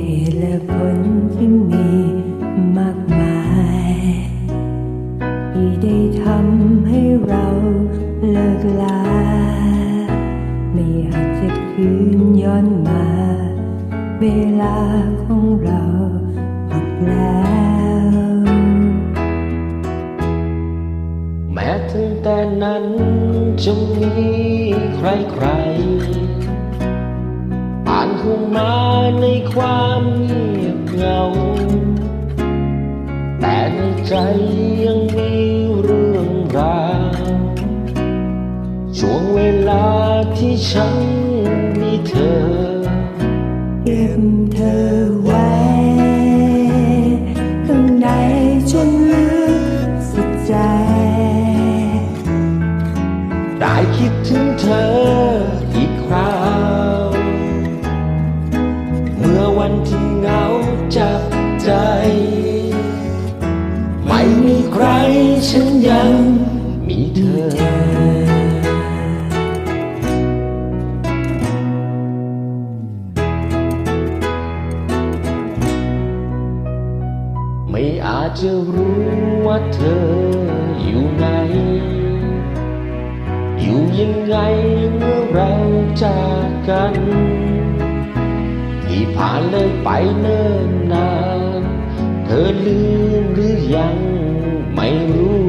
เหตุและผลที่มีมากมายที่ได้ทำให้เราเลิกลา ไม่อาจจะคืนย้อนมา เวลาของเราหมดแล้ว แม้ถึงแต่นั้นจะมีใครใครผ่านคงมาในความ ใจยังมีเรื่องราวช่วงเวลาที่ฉันมีเธอเก็บเธอไว้ข้างในจนลึกสุดใจ ได้คิดถึงเธออีกคราว เมื่อวันที่เหงาจับใจ ไม่อาจจะรู้ว่าเธออยู่ไหน อยู่ยังไงเมื่อเราจากกัน ที่ผ่านเลยไปเนิ่นนาน เธอลืมหรือยังไม่รู้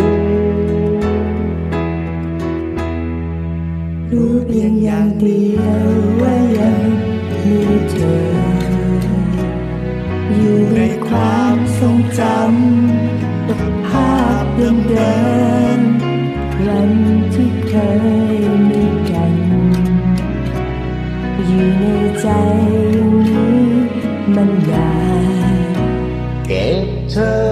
พียงอย่างเดียวว่ายังมีเธอ อยู่ในความทรงจำภาพเดิมๆวันที่เคยมีกัน อยู่ในใจนี้มันนานเก็บเธอ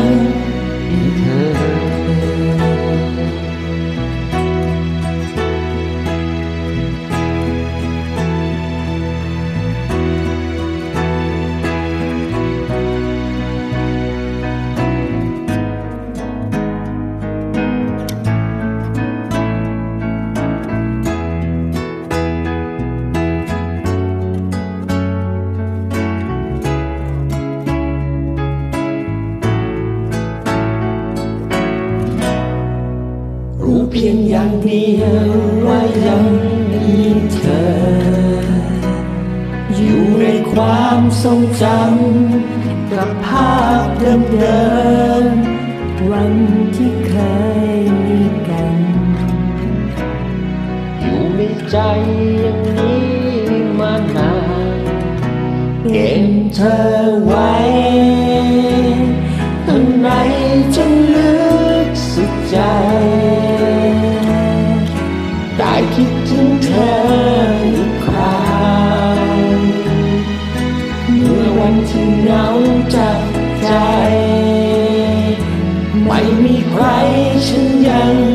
ฉัน เพียงอย่างเดียวว่ายังมีเธอ อยู่ในความทรงจำกับภาพเดิมๆวันที่เคยมีกัน อยู่ในใจอย่างนี้มานานเก็บเธอไว้ มีใครฉันยัง